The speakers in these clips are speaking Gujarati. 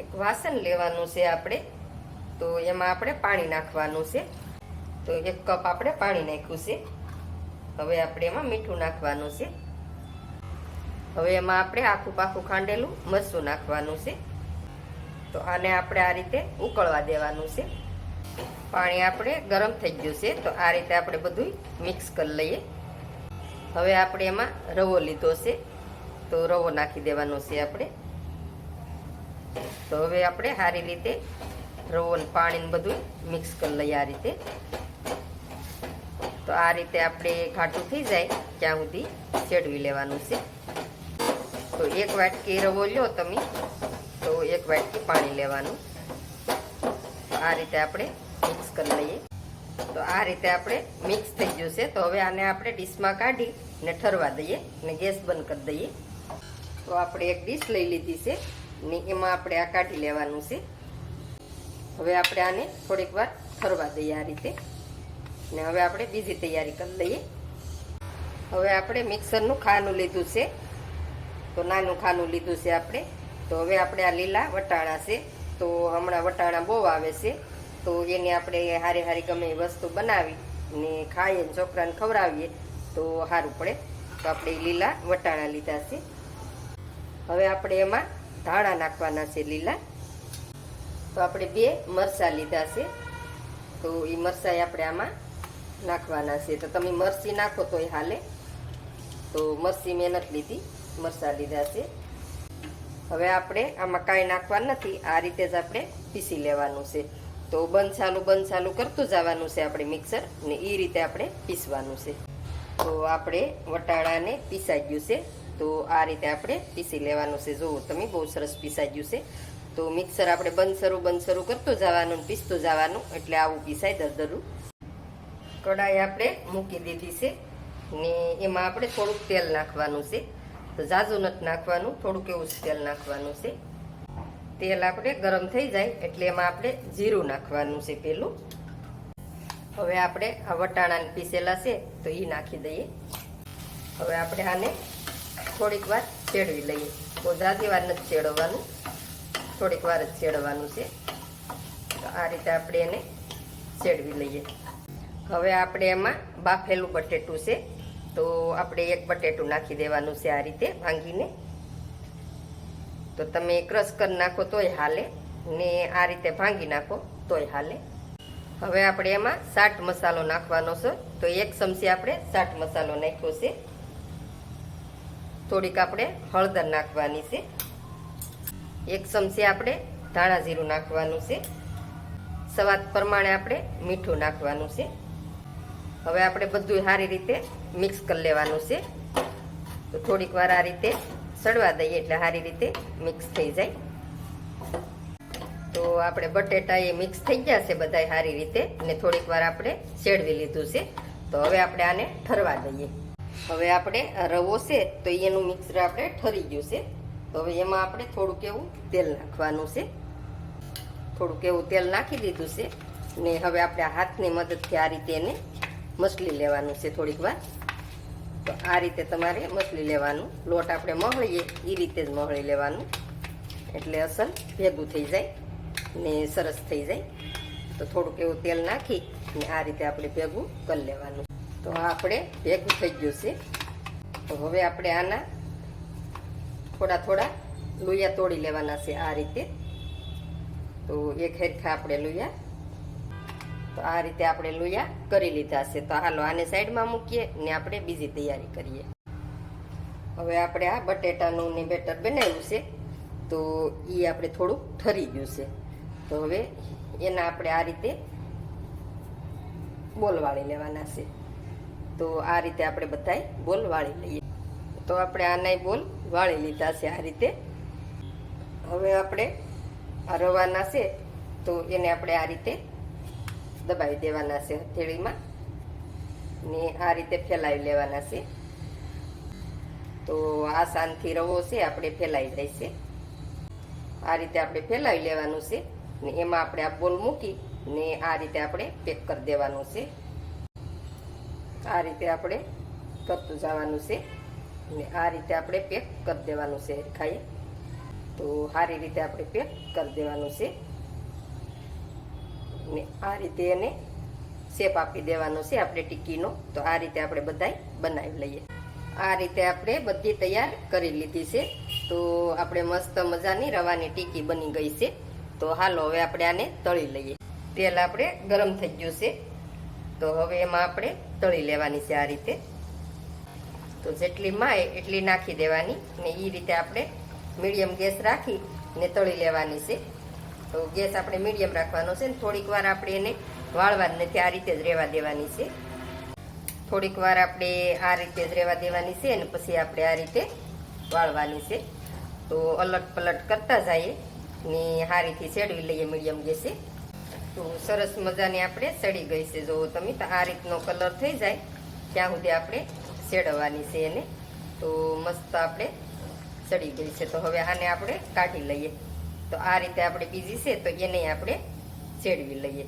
એક વાસણ લેવાનું છે આપણે. તો એમાં આપણે પાણી નાખવાનું છે. તો એક કપ આપણે પાણી નાખ્યું છે. હવે આપણે એમાં મીઠું નાખવાનું છે. હવે એમાં આપણે આખું પાખું ખાંડેલું મરચું નાખવાનું છે. તો આને આપણે આ રીતે ઉકળવા દેવાનું છે. પાણી આપણે ગરમ થઈ ગયું છે, તો આ રીતે આપણે બધું મિક્સ કરી લઈએ. હવે આપણે એમાં રવો લીધો છે. તો રવો નાખી દેવાનો છે આપણે. તો હવે આપણે સારી રીતે રવો ને પાણી ને બધું મિક્સ કરી લઈએ આ રીતે. તો આ રીતે આપણે ઘાટું થઈ જાય ત્યાં સુધી ચેડવી લેવાનું છે. તો એક વાટકી રવો લ્યો તમે, તો એક વાટકી પાણી લેવાનું. આ રીતે આપણે મિક્સ કરી લઈએ. તો આ રીતે આપણે મિક્સ થઈ ગયું છે તો હવે આને આપણે ડીશમાં કાઢી ને ઠરવા દઈએ ને ગેસ બંધ કરી દઈએ. તો આપણે એક ડીશ લઈ લીધી છે. ને એમાં આપણે આ કાઢી લેવાનું છે. હવે આપણે આને થોડીક વાર ઠરવા દઈએ આ રીતે. ને હવે આપણે બીજી તૈયારી કરી લઈએ. હવે આપણે મિક્સરનું ખાનું લીધું છે. તો નાનું ખાનું લીધું છે આપણે. તો હવે આપણે આ લીલા વટાણા છે. તો હમણાં વટાણા બહુ આવે છે. તો એને આપણે હારી હારી ગમે એ વસ્તુ બનાવી ને ખાઈએ ને છોકરાને ખવડાવીએ તો સારું પડે. તો આપણે લીલા વટાણા લીધા છે. હવે આપણે એમાં ધાણા નાખવાના છે લીલા. તો આપણે બે મરચાં લીધા છે. તો એ મરચાં આપણે આમાં નાખવાના છે. તો તમે મરચી નાખો તો એ હાલે. તો મરચી મેં નથી લીધી, મરચાં લીધા છે. હવે આપણે આમાં કાંઈ નાખવા નથી. આ રીતે જ આપણે પીસી લેવાનું છે. તો બંધ ચાલુ કરતું જવાનું છે આપણે મિક્સર ને એ રીતે આપણે પીસવાનું છે. તો આપણે વટાણાને પીસાઈ ગયું છે. તો આ રીતે આપણે પીસી લેવાનું છે. જુઓ તમે બહુ સરસ પીસાઈ ગયું છે, તો મિક્સર આપણે બંધ શરૂ બંધ શરૂ કરતો જવાનું પીસતો જવાનું, એટલે આવું પીસાય દરદરું કઢાઈ આપણે મૂકી દીધી છે ને એમાં આપણે થોડુંક તેલ નાખવાનું છે. તો ઝાઝુ નથી નાખવાનું, થોડુંક એવું જ તેલ નાખવાનું છે. તેલ આપણે ગરમ થઈ જાય, એટલે એમાં આપણે જીરું નાખવાનું છે પેલું. હવે આપણે આ વટાણાને પીસેલા છે, તો એ નાખી દઈએ. હવે આપણે આને થોડીક વાર ચેડવી લઈએ. બહુ વાર નથી ચેડવવાનું થોડીક વાર જ ચેડવાનું છે. તો આ રીતે આપણે એને ચેડવી લઈએ. હવે આપણે એમાં બાફેલું બટેટું છે. તો આપણે એક બટેટું નાખી દેવાનું છે આ રીતે ભાંગીને. તો તમે ક્રશ કરી નાખો તોય હાલે. ને આ રીતે ભાંગી નાખો તોય હાલે. હવે આપણે એમાં સાઠ મસાલો નાખવાનો છે. તો એક ચમચી આપણે સાઠ મસાલો નાખ્યો છે. થોડીક આપણે હળદર નાખવાની છે. એક ચમચી આપણે ધાણા જીરું નાખવાનું છે. સ્વાદ પ્રમાણે આપણે મીઠું નાખવાનું છે. હવે આપણે બધું સારી રીતે મિક્સ કરી લેવાનું છે. તો થોડીક વાર આ રીતે સડવા દઈએ એટલે સારી રીતે મિક્સ થઈ જાય. તો આપણે બટેટા એ મિક્સ થઈ ગયા છે બધા સારી રીતે ને થોડીક વાર આપણે શેડવી લીધું છે. તો હવે આપણે આને ઠરવા દઈએ. હવે આપણે રવો છે તો એનું મિક્સર આપણે ઠરી ગયું છે. હવે એમાં આપણે થોડુંક એવું તેલ નાખવાનું છે. થોડુંક એવું તેલ નાખી દીધું છે ને હવે આપણે હાથની મદદથી આ રીતે એને મસલી લેવાનું છે થોડીક વાર. તો આ રીતે તમારે મસલી લેવાનું. લોટ આપણે મહળીએ એ રીતે જ મહળી લેવાનું. એટલે અસલ ભેગું થઈ જાય ને સરસ થઈ જાય. તો થોડુંક એવું તેલ નાખી ને આ રીતે આપણે ભેગું કરી લેવાનું. તો આપણે ભેગું થઈ ગયું છે. તો હવે આપણે આના થોડા થોડા લુયા તોડી લેવાના છે આ રીતે. તો એક હેરખા આપણે લુયા. તો આ રીતે આપણે લુયા કરી લીધા છે. તો હાલો આને સાઈડમાં મૂકીએ ને આપણે બીજી તૈયારી કરીએ. હવે આપણે આ બટેટાનું ને બેટર બનાવ્યું છે. તો એ આપણે થોડુંક ઠરી ગયું છે. તો હવે એના આપણે આ રીતે બોલવાળી લેવાના છે. તો આ રીતે આપણે બધાય બોલ વાળી લઈએ. તો આપણે આનાય બોલ વાળી લીધા છે આ રીતે. હવે આપણે રવાના છે, તો એને આપણે આ રીતે દબાવી દેવાના છે હથેળીમાં. ને આ રીતે ફેલાવી લેવાના છે. તો આ શાંતિ રવો છે, આપણે ફેલાઈ જાય છે આ રીતે આપણે ફેલાવી લેવાનું છે, ને એમાં આપણે આ બોલ મૂકી, ને આ રીતે આપણે પેક કરી દેવાનું છે. આ રીતે આપણે કરતું જવાનું છે. ને આ રીતે આપણે પેક કરી દેવાનું છે ખાઈએ તો સારી રીતે આપણે પેક કરી દેવાનું છે. ને આ રીતે એને શેપ આપી દેવાનો છે આપણે ટીકીનો. તો આ રીતે આપણે બધાય બનાવી લઈએ. આ રીતે આપણે બધી તૈયાર કરી લીધી છે. તો આપણે મસ્ત મજાની રવાની ટીકી બની ગઈ છે. તો હાલો હવે આપણે આને તળી લઈએ. તેલ આપણે ગરમ થઈ ગયું છે. તો હવે એમાં આપણે તળી લેવાની છે આ રીતે. તો જેટલી માય એટલી નાખી દેવાની ને એ રીતે આપણે મીડિયમ ગેસ રાખી ને તળી લેવાની છે. તો ગેસ આપણે મીડિયમ રાખવાનો છે ને થોડીક વાર આપણે એને વાળવાની નથી આ રીતે જ રહેવા દેવાની છે. થોડીક વાર આપણે આ રીતે જ રહેવા દેવાની છે અને પછી આપણે આ રીતે વાળવાની છે. તો અલટ પલટ કરતા જઈએ ને હારીથી સેડવી લઈએ મીડિયમ ગેસે. તો સરસ મજાની આપણે સડી ગઈ છે. જો તમે, તો આ રીતનો કલર થઈ જાય. ત્યાં સુધી આપણે સેડવાની છે એને. તો મસ્ત આપણે સડી ગઈ છે. તો હવે આને આપણે કાઢી લઈએ. તો આ રીતે આપણે બીજી છે, તો એને આપણે શેડવી લઈએ.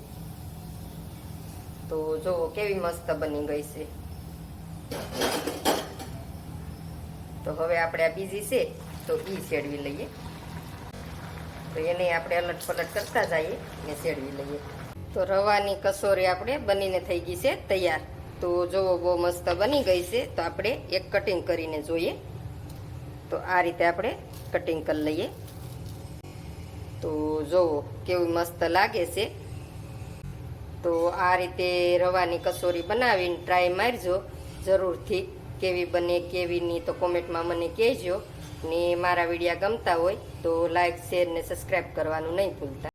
તો જુઓ કેવી મસ્ત બની ગઈ છે. તો હવે આપણે આ બીજી છે, તો ઈ સેડવી લઈએ. તો એને આપણે અલટ પલટ કરતા જઈએ ને શેડવી લઈએ. તો રવાની કસોરી આપણે બનીને થઈ ગઈ છે તૈયાર. તો જોવો બહુ મસ્ત બની ગઈ છે, તો આપણે એક કટિંગ કરીને જોઈએ. તો આ રીતે આપણે કટિંગ કરી લઈએ. તો જુઓ કેવું મસ્ત લાગે છે. તો આ રીતે રવાની કસોરી બનાવીને ટ્રાય મારજો. જરૂરથી કેવી બને, કેવી નહીં તો કોમેન્ટમાં મને કહેજો. ને મારા વિડીયા ગમતા હોય તો લાઈક શેર ને સબસ્ક્રાઈબ કરવાનું નહીં ભૂલતા.